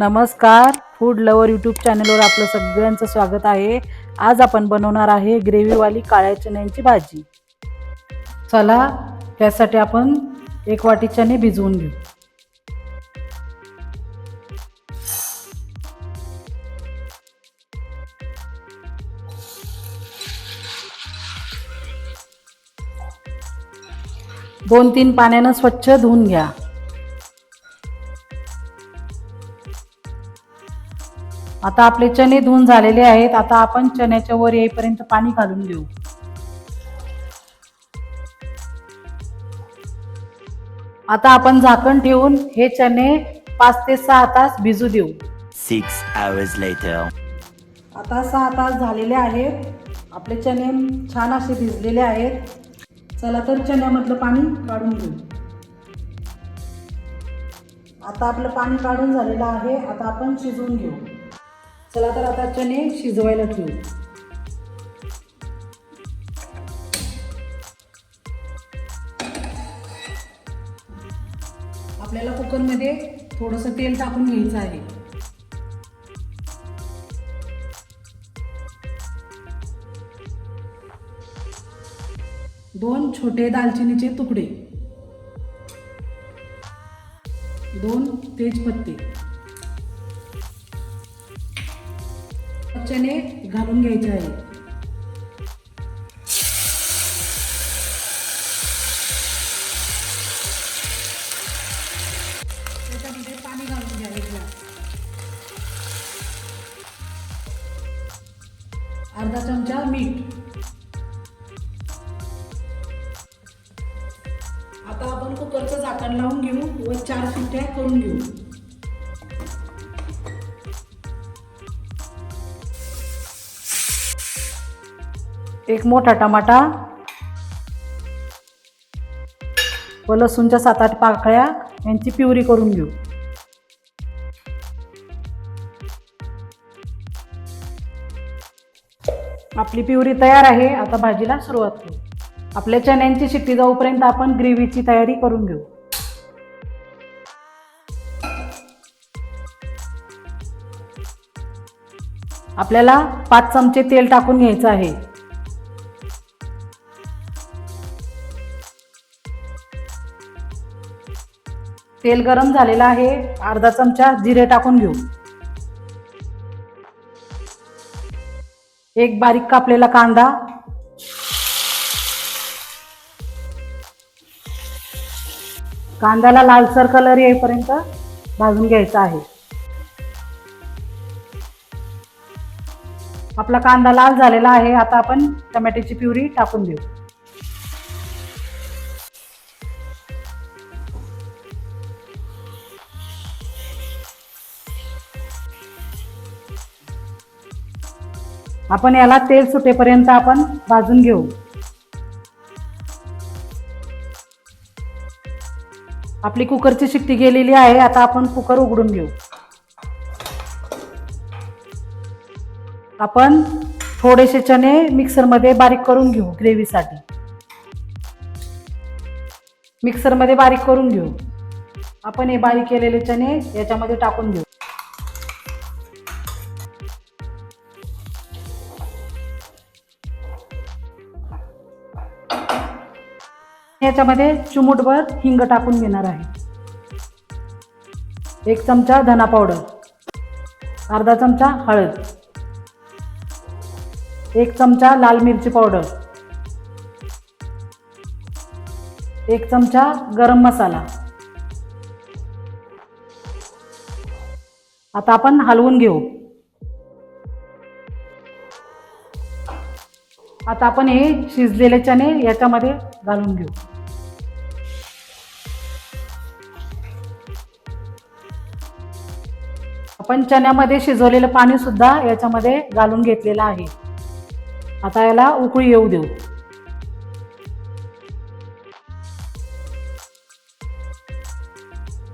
नमस्कार. Food lover YouTube चॅनलवर आपलं सगळ्यांचं स्वागत आहे. आज आपण बनवणार आहे ग्रेव्हीवाली काळ्या चण्याची भाजी. चला त्यासाठी आपण एक वाटी चणे भिजवून घेऊ. दोन तीन पाण्यानं स्वच्छ धुवून घ्या. आता आपले चणे धुवून झालेले आहेत. आता आपण चण्याच्या वर येईपर्यंत पाणी घालून घेऊ. आता आपण झाकण ठेवून हे चणे पाच ते सहा तास भिजू देऊ. Hours later. आता सहा तास झालेले आहेत. आपले चणे छान असे भिजलेले आहेत. चला तर चण्यामधलं पाणी काढून घेऊ. आता आपलं पाणी काढून झालेलं आहे. आता आपण शिजवून घेऊ. चला तर आता चणे शिजवायला ठेवू. आपल्याला कुकरमध्ये थोडंसं तेल टाकून घ्यायचं आहे. दोन छोटे दालचिनीचे तुकडे. दोन तेजपत्ते. चणे घालून घ्यायचे आहे. त्याच्यामध्ये पाणी घालून घ्या अर्धा चमचा मीठ. आता आपण कुकरचं झाकण लावून घेऊ व चार शिट्ट्या करून घेऊ. एक मोठा टमाटा व लसूणच्या सात आठ पाकळ्या यांची प्युरी करून घेऊ. आपली प्युरी तयार आहे आता भाजीला सुरुवात करू. आपल्या चण्यांची शिट्टी जाऊपर्यंत आपण ग्रेव्हीची तयारी करून घेऊ. आपल्याला पाच चमचे तेल टाकून घ्यायचं आहे. तेल गरम झालेलं आहे. अर्धा चमचा जिरे टाकून घेऊ. एक बारीक कापलेला कांदा. कांद्याला लालसर कलर येईपर्यंत भाजून घ्यायचा आहे. आपला कांदा लाल झालेला आहे. आता आपण टमॅटोची प्युरी टाकून देऊ. आपण याला तेल सुटेपर्यंत आपण भाजून घेऊ. आपली कुकरची शिट्टी गेलेली आहे आता आपण कुकर उघडून घेऊ. आपण थोडेसे चणे मिक्सरमध्ये बारीक करून घेऊ ग्रेव्हीसाठी. मिक्सरमध्ये बारीक करून घेऊ. आपण हे बारीक केलेले चणे याच्यामध्ये टाकून घेऊ. याच्यामध्ये चिमूटभर हिंग टाकून घेणार आहे. एक चमचा धना पावडर अर्धा चमचा हळद एक चमचा लाल मिरची पावडर एक चमचा गरम मसाला. आता आपण हलवून घेऊ. आता आपण हे शिजलेले चणे याच्यामध्ये घालून घेऊ. आपण चण्यामध्ये शिजवलेलं पाणी सुद्धा याच्यामध्ये घालून घेतलेलं आहे. आता याला उकळी येऊ देऊ.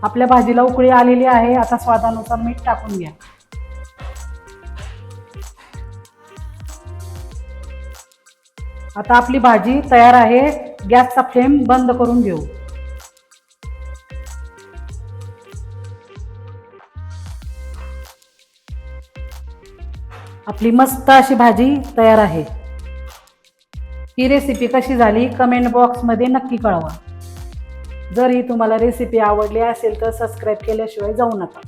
आपल्या भाजीला उकळी आलेली आहे. आता स्वादानुसार मीठ टाकून घ्या. आता आपली भाजी तयार आहे. गॅसचा फ्लेम बंद करून घेऊ. आपली मस्त अशी भाजी तयार आहे. ही रेसिपी कशी झाली कमेंट बॉक्समध्ये नक्की कळवा. जर ही तुम्हाला रेसिपी आवडली असेल तर सबस्क्राईब केल्याशिवाय जाऊ नका.